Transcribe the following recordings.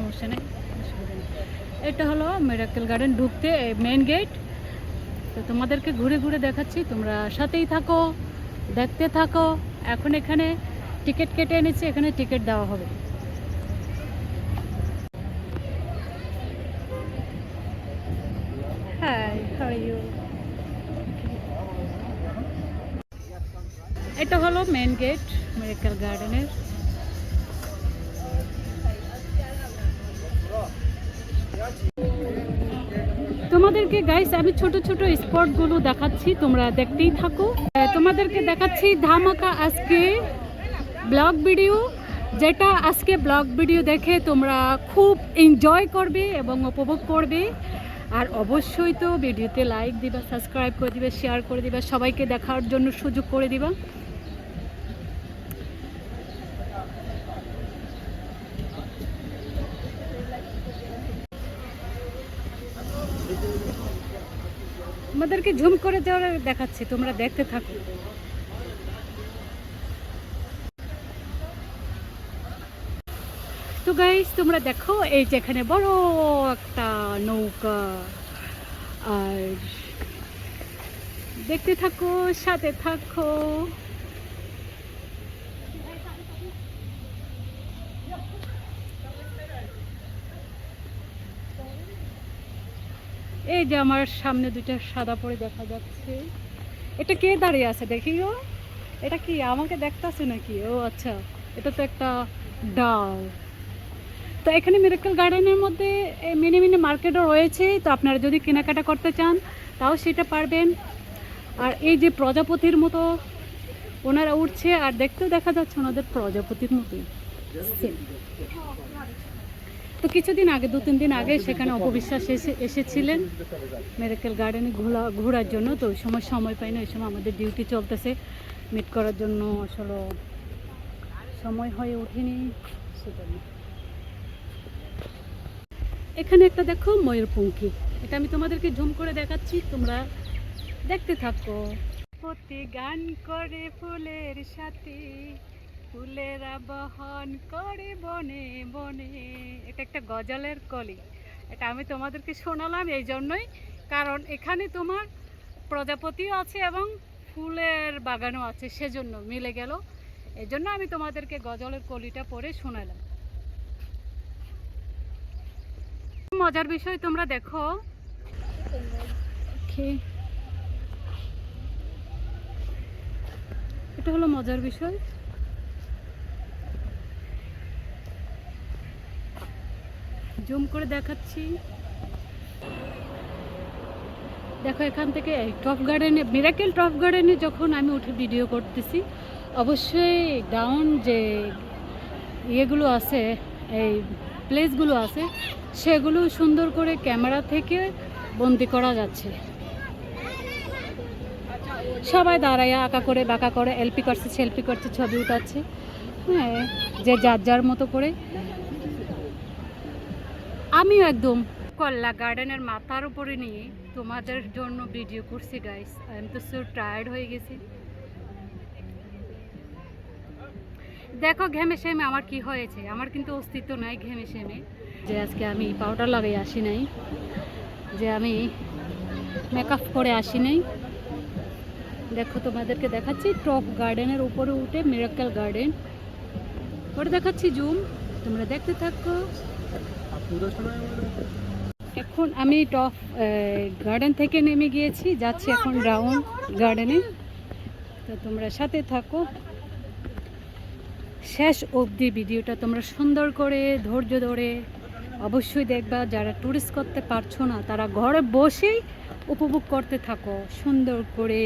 সমস্যা নেই এটা হলো মেরাকেল গার্ডেন ঢুকতে মেন গেট তো তোমাদেরকে ঘুরে ঘুরে দেখাচ্ছি, তোমরা সাথেই থাকো, দেখতে থাকো। এখন এখানে টিকিট কেটে এনেছি, এখানে টিকিট দেওয়া হবে। এটা হলো মেন গেট মেডিকেল গার্ডেনের তোমাদেরকে গাইস আমি ছোট ছোট স্পটগুলো দেখাচ্ছি, তোমরা দেখতেই থাকো। তোমাদেরকে দেখাচ্ছি ধামাকা আজকে ব্লগ ভিডিও যেটা আজকে ব্লগ ভিডিও দেখে তোমরা খুব এনজয় করবে এবং উপভোগ করবে। আর অবশ্যই তো ভিডিওতে লাইক দিবা সাবস্ক্রাইব করে দিবে শেয়ার করে দিবা, সবাইকে দেখার জন্য সুযোগ করে দিবা। আমাদেরকে ঝুম করে দেওয়ার দেখাচ্ছি, তোমরা দেখতে থাকো। তো গাইস তোমরা দেখো এই যে এখানে বড় একটা নৌকা। আর দেখতে থাকো, সাথে থাকো। এই যে আমার সামনে দুইটা সাদা পরে দেখা যাচ্ছে। এটা কে দাঁড়িয়ে আছে দেখি ও এটা কি আমাকে দেখতাছে নাকি? ও আচ্ছা এটা তো একটা ডাল। তো এখানে মিরাকল গার্ডেনের মধ্যে মিনি মিনি মার্কেটও রয়েছে। তো আপনারা যদি কেনাকাটা করতে চান, তাও সেটা পারবেন। আর এই যে প্রজাপতির মতো ওনারা উঠছে আর দেখতেও দেখা যাচ্ছে ওনাদের প্রজাপতির মতোই. তো কিছুদিন আগে, দু, তিন দিন আগে সেখানে অপবিশ্বাস এসে, এসেছিলেন মেরেকেল গার্ডেনে ঘোরা ঘোরার জন্য। তো ওই সময় সময় পাই না, ওই সময় আমাদের ডিউটি চলতেছে। মিট করার জন্য আসলে সময় হয়ে ওঠেনি এখানে একটা দেখো ময়ূরপঙ্খী এটা আমি তোমাদেরকে ঝুম করে দেখাচ্ছি, তোমরা দেখতে থাকো। প্রতি গান করে ফুলের সাথে। ফুলেরা বহন করে বনে বনে। এটা একটা গজলের কলি। এটা আমি তোমাদেরকে শোনালাম এই জন্যই। কারণ এখানে তোমার প্রজাপতিও আছে এবং ফুলের বাগানও আছে, সেজন্য মিলে গেল। এই জন্য আমি তোমাদেরকে গজলের কলিটা পড়ে শোনালাম। মজার বিষয় তোমরা দেখো. এটা হলো মজার বিষয়। জুম করে দেখাচ্ছি। দেখো, এখান থেকে টপ গার্ডেনে মিরাকেল টপ গার্ডেনে যখন আমি উঠে ভিডিও করতেছি, অবশ্যই ডাউন যে ইয়েগুলো আছে, এই প্লেসগুলো আছে, সেগুলো সুন্দর করে ক্যামেরা থেকে বন্দি করা যাচ্ছে। সবাই দাঁড়ায়, আঁকা করে, বাঁকা করে এলপি করছে সেলফি করছে, ছবি উঠাচ্ছে। হ্যাঁ যে যার যার মতো করে। আমিও একদম। কল্লা গার্ডেনের মাথার উপরে নিয়ে তোমাদের জন্য ভিডিও করছি গাইস আমি তো সো টায়ার্ড হয়ে গেছি। দেখো ঘেমে সেমে আমার কি হয়েছে? আমার কিন্তু অস্তিত্ব নাই ঘেমে সেমে। যে আজকে আমি পাউডার লাগাই আসি নাই, যে আমি মেকআপ করে আসি নাই। দেখো তোমাদেরকে দেখাচ্ছি টপ গার্ডেনের উপরে উঠে মিরাক্কেল গার্ডেন ওটা দেখাচ্ছি জুম তোমরা দেখতে থাকো। এখন আমি টপ গার্ডেন থেকে নেমে গিয়েছি, যাচ্ছি এখন রাউন্ড গার্ডেনে। তো তোমরা সাথে থাকো। শেষ অবধি ভিডিওটা তোমরা সুন্দর করে, ধৈর্য ধরে অবশ্যই দেখবা। যারা ট্যুরিস্ট করতে পারছ না, তারা ঘরে বসেই উপভোগ করতে থাকো। সুন্দর করে।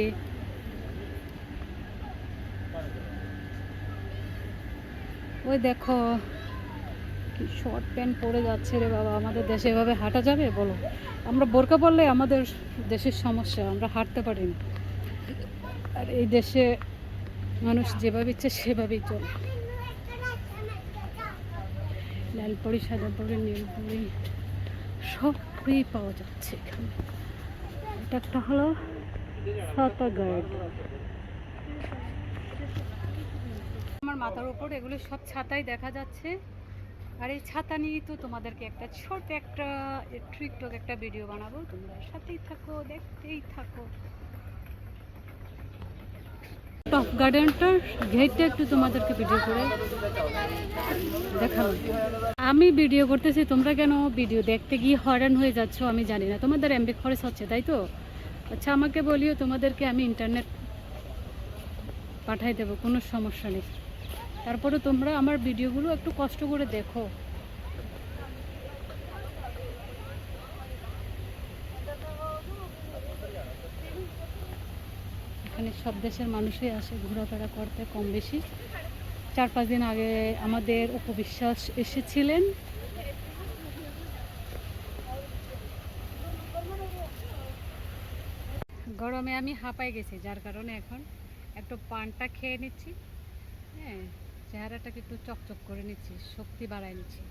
ওই দেখো কি শর্ট প্যান্ট পরে যাচ্ছে রে বাবা? আমাদের দেশে এভাবে হাঁটা যাবে? বলো। আমরা বোরকা পরলে আমাদের দেশের সমস্যা, আমরা হাঁটতে পারি না। আর এই দেশে মানুষ যেভাবে ইচ্ছে সেভাবেই চলে। লাল পরি সাদা পরি নীল সবই পাওয়া যাচ্ছে এখানে। এটা একটা হলো সাতা গার্ড আমার মাথার উপর এগুলো সব ছাতাই দেখা যাচ্ছে। আর এই ছাতা নিয়ে তো তোমাদেরকে একটা ছোট একটা ট্রিকটক একটা ভিডিও বানাবো। তোমরা সাথেই থাকো, দেখতেই থাকো। টপ গার্ডেনটার গেটটা একটু তোমাদেরকে ভিডিও করে দেখাবো। আমি ভিডিও করতেছি, তোমরা কেন ভিডিও দেখতে গিয়ে হয়রান হয়ে যাচ্ছ আমি জানি না। তোমাদের এমবি খরচ হচ্ছে, তাই তো? আচ্ছা আমাকে বলিও তোমাদেরকে আমি ইন্টারনেট পাঠাই দেবো, কোনো সমস্যা নেই। তারপরে তোমরা আমার ভিডিওগুলো একটু কষ্ট করে দেখো। এখানে সব দেশের মানুষই আসে, ঘোরাফেরা করতে কম বেশি। চার পাঁচ দিন আগে আমাদের উপবিশ্বাস এসেছিলেন। গরমে আমি হাঁপাই গেছি, যার কারণে এখন একটু পানটা খেয়ে নিচ্ছি। হ্যাঁ। চেহারাটাকে একটু চকচক করে নিচ্ছি, শক্তি বাড়ায় নিচ্ছি।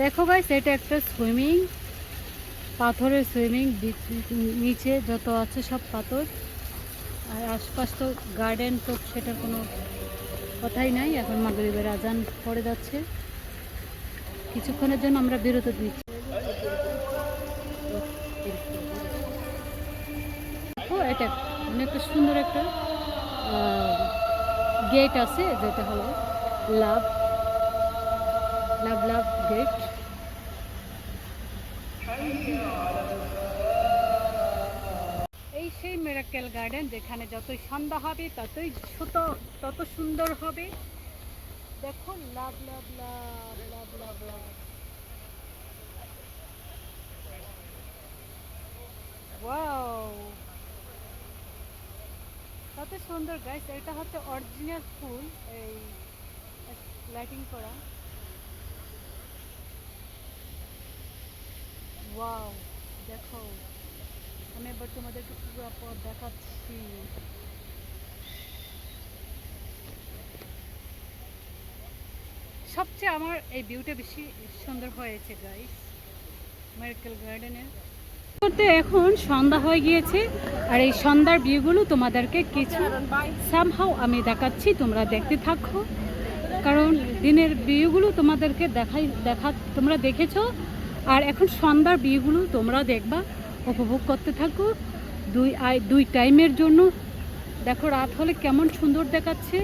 দেখো ভাই সেটা একটা সুইমিং পাথরের সুইমিং নিচে যত আছে সব পাথর। আর আশপাশ তো গার্ডেন তো সেটার কোনো কথাই নাই। এখন মাগরিবের আজান পড়ে যাচ্ছে। কিছুক্ষণের জন্য আমরা বিরত দিচ্ছি এটা মানে একটা সুন্দর একটা গেট আছে যেটা হলো লাভ লাভ লাভ গেট এই সেই মেরাকেল গার্ডেন যেখানে যতই সন্ধ্যা হবে, ততই ছোট, তত সুন্দর হবে। দেখো লাভ লাভ লাভ লাভ লাভ লাভ। সুন্দর গাইস এটা হচ্ছে অরিজিনাল ফুল, এই লাইটিং করা। ওয়াও দেখো, আমি এবার তোমাদেরকে পুরো দেখাচ্ছি। সবচেয়ে আমার এই ভিউটা বেশি সুন্দর হয়েছে গাইস মেরিকেল গার্ডেনের করতে এখন সন্ধ্যা হয়ে গিয়েছে, আর এই সন্ধ্যার ভিউগুলো তোমাদেরকে কিছু সামহাও আমি দেখাচ্ছি, তোমরা দেখতে থাকো। কারণ দিনের ভিউগুলো তোমাদেরকে দেখাই, দেখা, তোমরা দেখেছ, আর এখন সন্ধ্যার বিয়েগুলো তোমরা দেখবা, উপভোগ করতে থাকো। দুই, আই, দুই টাইমের জন্য। দেখো, রাত হলে কেমন সুন্দর দেখাচ্ছে,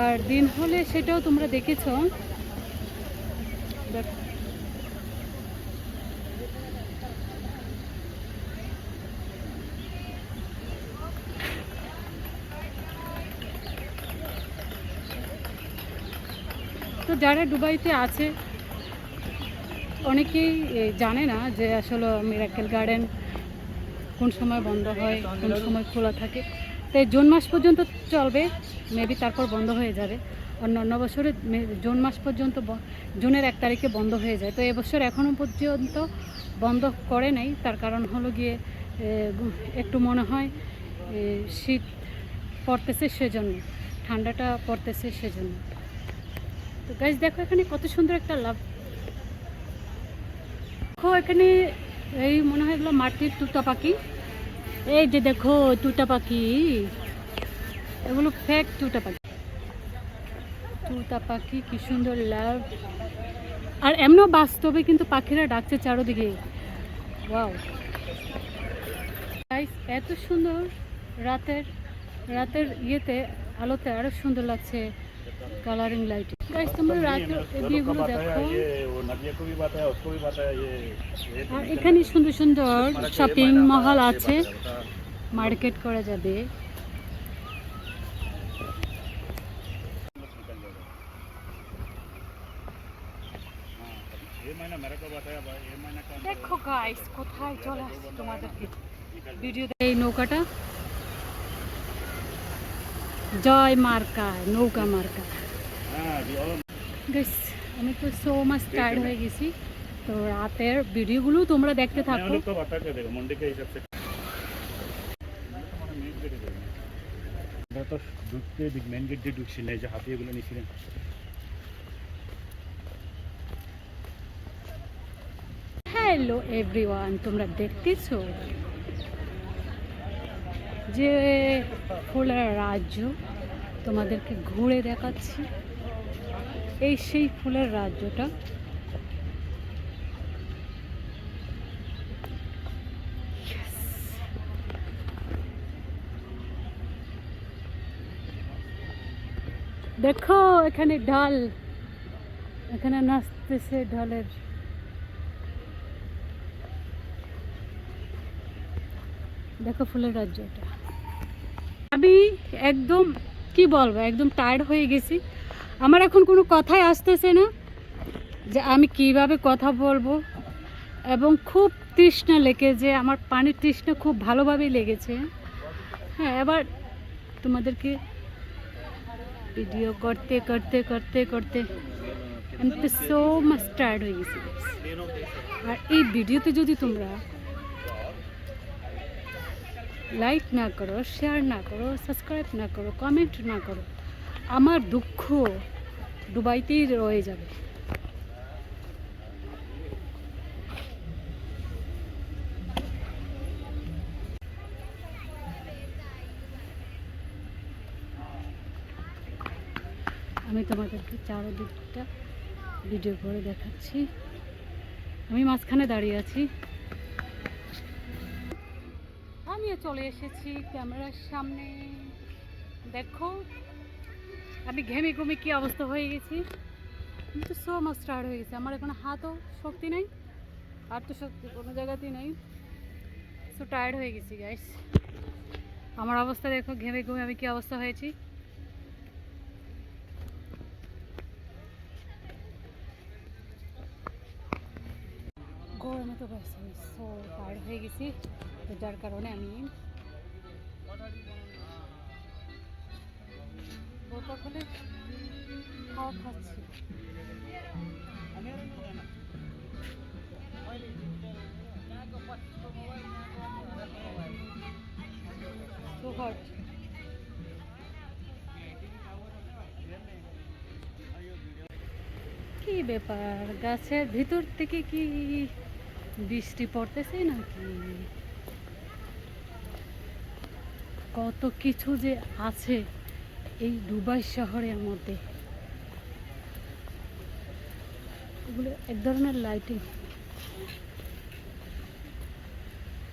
আর দিন হলে সেটাও তোমরা দেখেছ। দেখো যারা দুবাইতে আছে, অনেকেই জানে না যে আসলে মিরাকেল গার্ডেন কোন সময় বন্ধ হয়, কোন সময় খোলা থাকে। তাই জুন মাস পর্যন্ত চলবে মেবি তারপর বন্ধ হয়ে যাবে। অন্য অন্য বছরে জুন মাস পর্যন্ত জুনের এক তারিখে বন্ধ হয়ে যায়। তো এবছর এখনও পর্যন্ত বন্ধ করে নাই। তার কারণ হলো গিয়ে একটু মনে হয় শীত পড়তেছে সেজন্য, ঠান্ডাটা পড়তেছে সেজন্য। তো গাছ দেখো এখানে কত সুন্দর একটা লাভ দেখো এখানে এই মনে হয় এগুলো মাটির তুতা পাখি। এই যে দেখো, তুতা পাখি। এগুলো ফেক তুতা পাখি। তুতা পাখি, কি সুন্দর লাভ আর এমনও বাস্তবে কিন্তু পাখিরা ডাকছে চারোদিকে। ওয়াও এত সুন্দর রাতের রাতের ইয়েতে, আলোতে আরও সুন্দর লাগছে। কালারিং লাইট গাইস তোমরা রাতের ভিউগুলো দেখো ये वो नदिया को भी बताया उसको भी बताया ये ये আর এখানে সুন্দর সুন্দর हमारा छह শপিং महीना মহল हमारा আছে छह महीना होता মার্কেট করা যাবে है, निकल जाएगा हाँ, ये महीना मेरे को बताया भाई ये महीना काम দেখো গাইস কোথায় চলে আসছে তোমাদেরকে निकल ভিডিও এই নৌকাটা জয় মার্কা নৌকা মার্কা हाँ जी और গাইস আমি তো সো টায়ার্ড হয়ে গেছি। তো রাতের ভিডিওগুলো তোমরা দেখতে থাকো। তো ঢুকতে বিগ মেন গেট দিয়ে ঢুকছি না যে নিয়েছিলেন হ্যালো এভরিওয়ান তোমরা দেখতেছো? যে ফুলের রাজ্য তোমাদেরকে ঘুরে দেখাচ্ছি। এই সেই ফুলের রাজ্যটা। দেখো এখানে ঢাল এখানে নাচতেছে ঢালের দেখো ফুলের রাজ্য এটা আমি একদম, কি বলব, একদম টায়ার্ড হয়ে গেছি। আমার এখন কোনো কথাই আসতেছে না যে আমি কীভাবে কথা বলব। এবং খুব তৃষ্ণা লেগেছে, আমার পানির তৃষ্ণা খুব ভালোভাবেই লেগেছে। হ্যাঁ এবার তোমাদেরকে ভিডিও করতে করতে করতে করতে আমি তো সো মাস টায়ার্ড হয়ে গেছি। আর এই ভিডিওতে যদি তোমরা লাইক না করো শেয়ার না করো সাবস্ক্রাইব না করো কমেন্ট না করো আমার দুঃখ ডুবাইতেই রয়ে যাবে। আমি তোমাদেরকে চারদিকটা ভিডিও করে দেখাচ্ছি। আমি মাঝখানে দাঁড়িয়ে আছি। আমিও চলে এসেছি ক্যামেরার সামনে। দেখো আমি ঘেমে ঘুমে কি অবস্থা হয়ে গেছি? আমি তো সো মাছ টায়ার্ড হয়ে গেছে। আমার এখন হাতও শক্তি নেই আর তো শক্তি কোনো জায়গাতেই নেই। সো টায়ার্ড হয়ে গেছি গাইস আমার অবস্থা দেখো ঘেমে ঘুমে আমি কি অবস্থা হয়েছি? গরমে তো আমি সো টায়ার্ড হয়ে গেছি। তো যার কারণে আমি খাওয়া খাচ্ছি. কি ব্যাপার? গাছের ভিতর থেকে কি বৃষ্টি পড়তেছে নাকি? কত কিছু যে আছে। এই দুবাই শহরের মধ্যে। এক ধরনের লাইটিং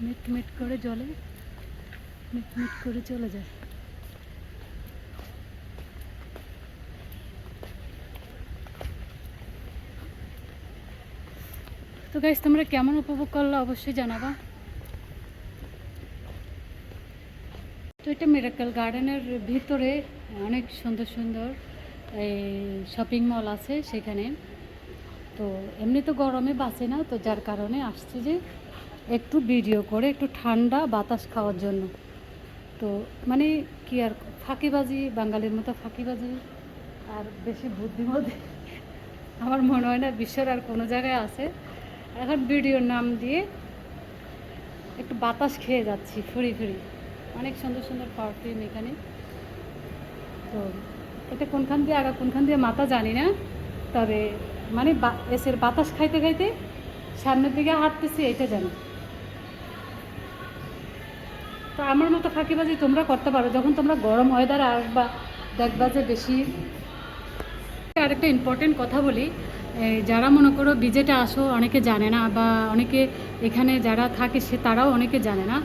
মিট মিট করে জলে মিট মিট করে চলে যায়। তো গাইস তোমরা কেমন উপভোগ করল অবশ্যই জানাবা। এটা মিরাকেল গার্ডেনের ভিতরে অনেক সুন্দর সুন্দর এই শপিং মল আছে সেখানে। তো এমনি তো গরমে বাঁচে না, তো যার কারণে আসছে যে একটু ভিডিও করে একটু ঠান্ডা বাতাস খাওয়ার জন্য। তো মানে কি আর ফাঁকিবাজি, বাঙালির মতো ফাঁকিবাজি, আর বেশি বুদ্ধিমতী আমার মনে হয় না বিশ্বের আর কোনো জায়গায় আছে। এখন ভিডিওর নাম দিয়ে একটু বাতাস খেয়ে যাচ্ছি, ফুরি ফ্রি। অনেক সুন্দর সুন্দর পারফিউম এখানে। তো এটা কোনখান দিয়ে আগা কোনখান দিয়ে মাথা জানি না, তবে মানে এসের বাতাস খাইতে খাইতে সামনের দিকে হাঁটতেছি এটা জানি। তো আমার মতো ফাঁকিবাজি তোমরা করতে পারো, যখন তোমরা গরম ওয়েদারে আসবা, দেখবা যে বেশি। আরেকটা ইম্পর্টেন্ট কথা বলি যারা মনে করো বিজেটা আসো, অনেকে জানে না, বা অনেকে এখানে যারা থাকে সে তারাও অনেকে জানে না।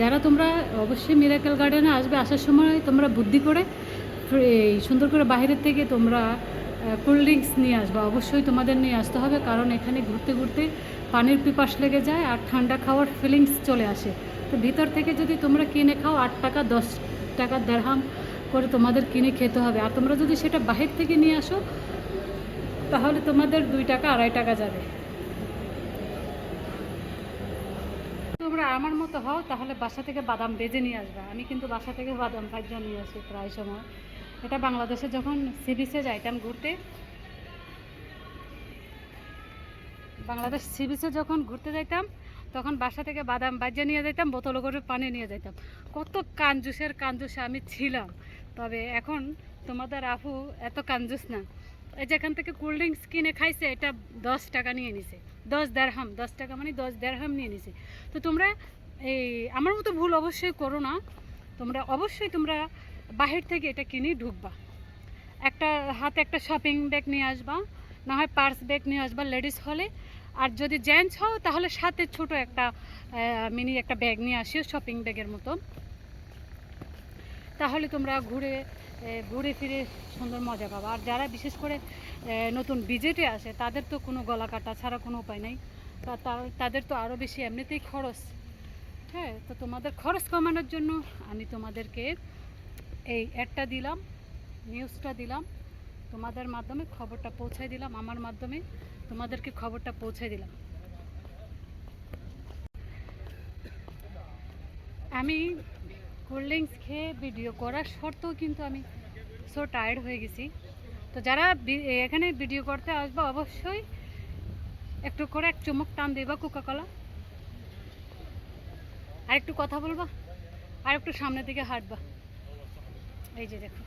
যারা তোমরা অবশ্যই মিরাকেল গার্ডেনে আসবে, আসার সময় তোমরা বুদ্ধি করে এই সুন্দর করে বাইরের থেকে তোমরা কোল্ড ড্রিঙ্কস নিয়ে আসবে। অবশ্যই তোমাদের নিয়ে আসতে হবে, কারণ এখানে ঘুরতে ঘুরতে পানির পিপাস লেগে যায় আর ঠান্ডা খাওয়ার ফিলিংস চলে আসে। তো ভিতর থেকে যদি তোমরা কিনে খাও, আট টাকা, দশ টাকা দেড়হাম করে তোমাদের কিনে খেতে হবে। আর তোমরা যদি সেটা বাহির থেকে নিয়ে আসো তাহলে তোমাদের দুই টাকা, আড়াই টাকা যাবে। তোমরা আমার মতো হও, তাহলে বাসা থেকে বাদাম বেজে নিয়ে আসবে। আমি কিন্তু বাসা থেকে বাদাম ভাজা নিয়ে আসি প্রায় সময়। এটা বাংলাদেশে যখন সি বিচে যাইতাম ঘুরতে, বাংলাদেশ সি বিচে যখন ঘুরতে যাইতাম, তখন বাসা থেকে বাদাম বাজিয়ে নিয়ে যেতাম বোতল করে পানি নিয়ে যেতাম কত কাঞ্জুসের কাঞ্জুসে আমি ছিলাম। তবে এখন তোমাদের আফু এত কাঞ্জুস না। যেখান থেকে কোল্ড ড্রিঙ্কস কিনে খাইছে, এটা দশ টাকা নিয়ে নিছে। দশ দেড়হাম, দশ টাকা মানে দশ দেড়হাম নিয়ে নিছে। তো তোমরা এই, আমার মতো ভুল অবশ্যই করো না। তোমরা অবশ্যই তোমরা বাহির থেকে এটা কিনে ঢুকবা। একটা হাতে একটা শপিং ব্যাগ নিয়ে আসবা, না হয় পার্স ব্যাগ নিয়ে আসবা লেডিস হলে আর যদি জেন্টস হও, তাহলে সাথে ছোট একটা মিনি একটা ব্যাগ নিয়ে আসিও শপিং ব্যাগের মতো। তাহলে তোমরা ঘুরে ঘুরে ফিরে সুন্দর মজা পাবো। আর যারা বিশেষ করে নতুন বিজেটে আসে, তাদের তো কোনো গলা কাটা ছাড়া কোনো উপায় নেই। তাদের তো আরও বেশি এমনিতেই খরচ। হ্যাঁ তো তোমাদের খরচ কমানোর জন্য আমি তোমাদেরকে এই অ্যাডটা দিলাম নিউজটা দিলাম, তোমাদের মাধ্যমে খবরটা পৌঁছে দিলাম, আমার মাধ্যমে তোমাদেরকে খবরটা পৌঁছে দিলাম। আমি কোল্ড ড্রিঙ্কস খেয়ে ভিডিও করার সত্ত্বেও কিন্তু আমি সো টায়ার্ড হয়ে গেছি। তো যারা এখানে ভিডিও করতে আসবে অবশ্যই একটু করে এক চুমুক টান দেবা কোকা কলা আর একটু কথা বলবা, আর একটু সামনের দিকে হাঁটবা। এই যে দেখো।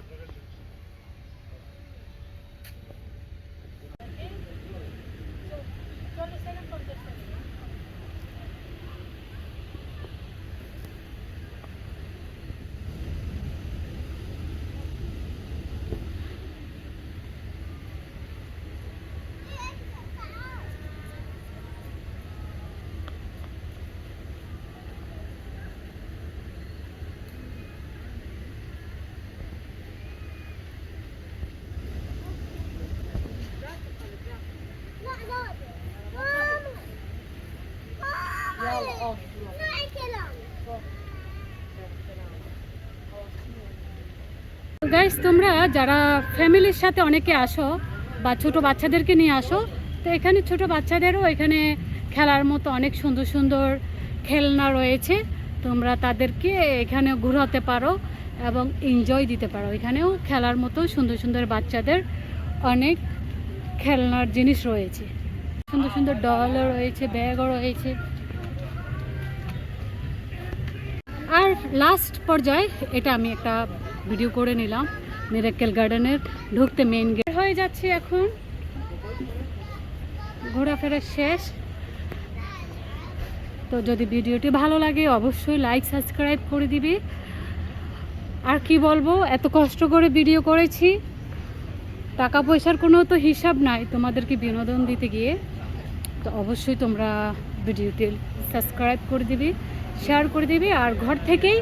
গাইস তোমরা যারা ফ্যামিলির সাথে অনেকে আসো বা ছোট বাচ্চাদেরকে নিয়ে আসো, তো এখানে ছোট বাচ্চাদেরও এখানে খেলার মতো অনেক সুন্দর সুন্দর খেলনা রয়েছে। তোমরা তাদেরকে এখানে ঘুরাতে পারো এবং এনজয় দিতে পারো। এখানেও খেলার মতো সুন্দর সুন্দর বাচ্চাদের অনেক খেলনার জিনিস রয়েছে। সুন্দর সুন্দর ডলও রয়েছে ব্যাগও রয়েছে। আর লাস্ট পর্যায়ে এটা আমি একটা ভিডিও করে নিলাম। মিরাক্কেল গার্ডেনের ঢুকতে মেইন গেট হয়ে যাচ্ছে এখন। ঘোরাফেরা শেষ। তো যদি ভিডিওটি ভালো লাগে, অবশ্যই লাইক সাবস্ক্রাইব করে দিবি। আর কি বলব, এত কষ্ট করে ভিডিও করেছি। টাকা পয়সার কোনো তো হিসাব নাই তোমাদেরকে বিনোদন দিতে গিয়ে। তো অবশ্যই তোমরা ভিডিওটি সাবস্ক্রাইব করে দিবি শেয়ার করে দিবি। আর ঘর থেকেই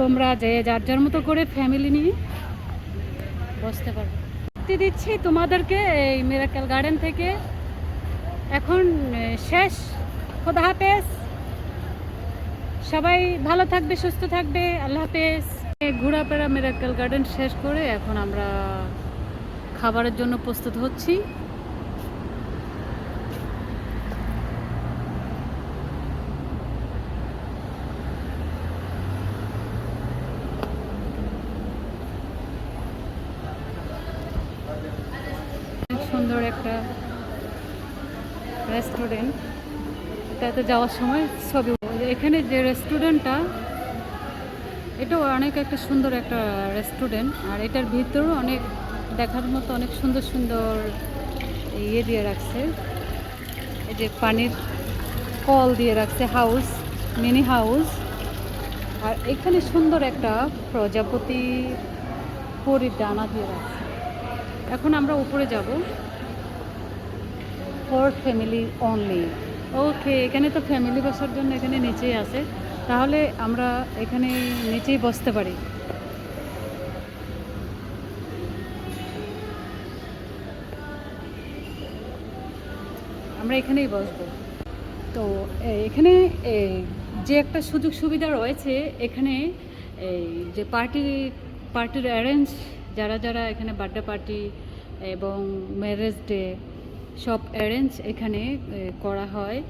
তোমরা যে যার যার মতো করে ফ্যামিলি নিয়ে বসতে পারবে দিচ্ছি তোমাদেরকে এই মিরাকেল গার্ডেন থেকে। এখন শেষ। খোদা হাফেজ। সবাই ভালো থাকবে, সুস্থ থাকবে। আল্লাহ হাফেজ। ঘোরাফেরা মিরাকেল গার্ডেন শেষ করে এখন আমরা খাবারের জন্য প্রস্তুত হচ্ছি। সুন্দর একটা রেস্টুরেন্ট এটাতে যাওয়ার সময় ছবি এখানে যে রেস্টুরেন্টটা এটাও অনেক একটা সুন্দর একটা রেস্টুরেন্ট আর এটার ভিতরেও অনেক, দেখার মতো অনেক সুন্দর সুন্দর ইয়ে দিয়ে রাখছে। এই যে পানির কল দিয়ে রাখছে হাউস মিনি হাউস আর এখানে সুন্দর একটা প্রজাপতি পরির ডানা দিয়ে রাখছে। এখন আমরা উপরে যাব। ফর ফ্যামিলি অনলি ওকে এখানে তো ফ্যামিলি বসার জন্য এখানে নিচেই আছে। তাহলে আমরা এখানে নিচেই বসতে পারি। আমরা এখানেই বসবো। তো এখানে যে একটা সুযোগ সুবিধা রয়েছে এখানে এই যে পার্টি পার্টির অ্যারেঞ্জ যারা যারা এখানে বার্থডে পার্টি এবং ম্যারেজ ডে সব অ্যারেঞ্জ এখানে করা হয়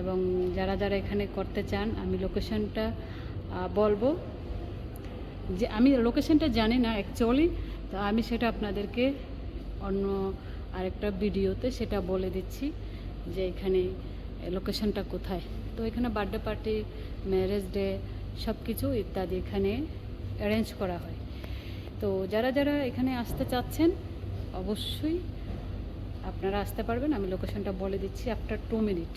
এবং যারা যারা এখানে করতে চান, আমি লোকেশনটা বলব। যে আমি লোকেশনটা জানি না অ্যাকচুয়ালি তো আমি সেটা আপনাদেরকে অন্য আরেকটা ভিডিওতে সেটা বলে দিচ্ছি যে এখানে লোকেশনটা কোথায়। তো এখানে বার্থডে পার্টি ম্যারেজ ডে সব কিছু ইত্যাদি এখানে অ্যারেঞ্জ করা হয়। তো যারা যারা এখানে আসতে চাচ্ছেন, অবশ্যই আপনারা আসতে পারবেন। আমি লোকেশনটা বলে দিচ্ছি আফটার টু মিনিট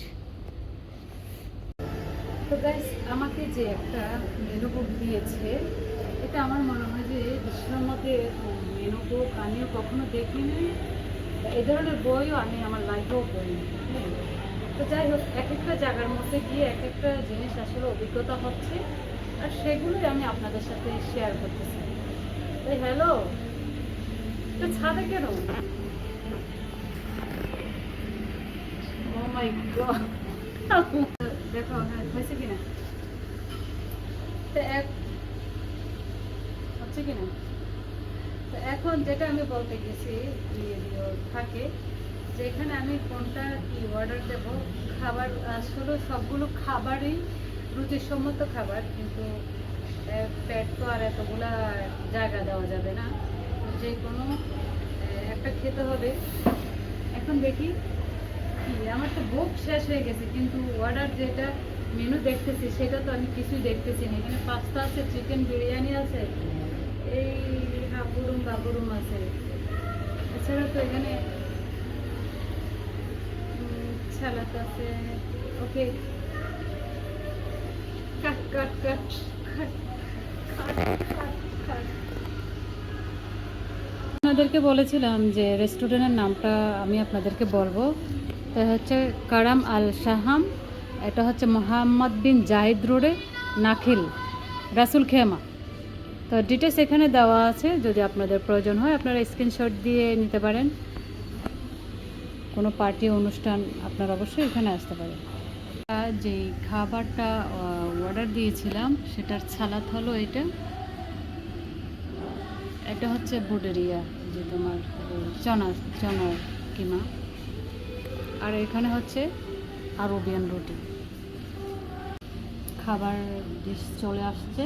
তো গাইস আমাকে যে একটা মেনু বুক দিয়েছে, এটা আমার মনে হয় যে বিশ্বের মধ্যে মেনু বুক আমিও কখনো দেখিনি। এ ধরনের বইও আমি আমার লাইফেও হ্যাঁ। তো যাই হোক, এক একটা জায়গার মধ্যে গিয়ে এক একটা জিনিস আসলে অভিজ্ঞতা হচ্ছে, আর সেগুলোই আমি আপনাদের সাথে শেয়ার করতেছি। হ্যালো এটা ছাদে কেন ও মাই গড দেখো হ্যাঁ হয়েছে কিনা? তো এক হচ্ছে কিনা? তো এখন যেটা আমি বলতে গেছি ইয়ে ইয়ে থাকে যেখানে আমি কোনটা কি অর্ডার দেবো? খাবার আসলে সবগুলো খাবারই রুচিসম্মত খাবার কিন্তু আহ, তো আর এতগুলা জায়গা দেওয়া যাবে না। যে কোনো একটা খেতে হবে। এখন দেখি কি আমার তো বুক শেষ হয়ে গেছে কিন্তু অর্ডার যেটা মেনু দেখতেছি সেটা তো আমি কিছুই দেখতেছি না। এখানে পাস্তা আছে চিকেন বিরিয়ানি আছে এই হাবুরুম বাবুরুম আছে। এছাড়া তো এখানে সালাদ আছে ওকে কাট কাট কাট কাট। আপনাদেরকে বলেছিলাম যে রেস্টুরেন্টের নামটা আমি আপনাদেরকে বলব। তো হচ্ছে কারাম আল শাহাম, এটা হচ্ছে মোহাম্মদ বিন জাহিদ রোডে নাখিল, রাসুল খেমা। তো ডিটেলস এখানে দেওয়া আছে, যদি আপনাদের প্রয়োজন হয় আপনারা স্ক্রিনশট দিয়ে নিতে পারেন। কোনো পার্টি অনুষ্ঠান আপনারা অবশ্যই এখানে আসতে পারেন। যেই খাবারটা অর্ডার দিয়েছিলাম, সেটার ছালাত হলো এটা। এটা হচ্ছে বুডেরিয়া যে তোমার, চনার চনা চনার কিমা। আর এখানে হচ্ছে আরবিয়ান রুটি। খাবার ডিশ চলে আসছে।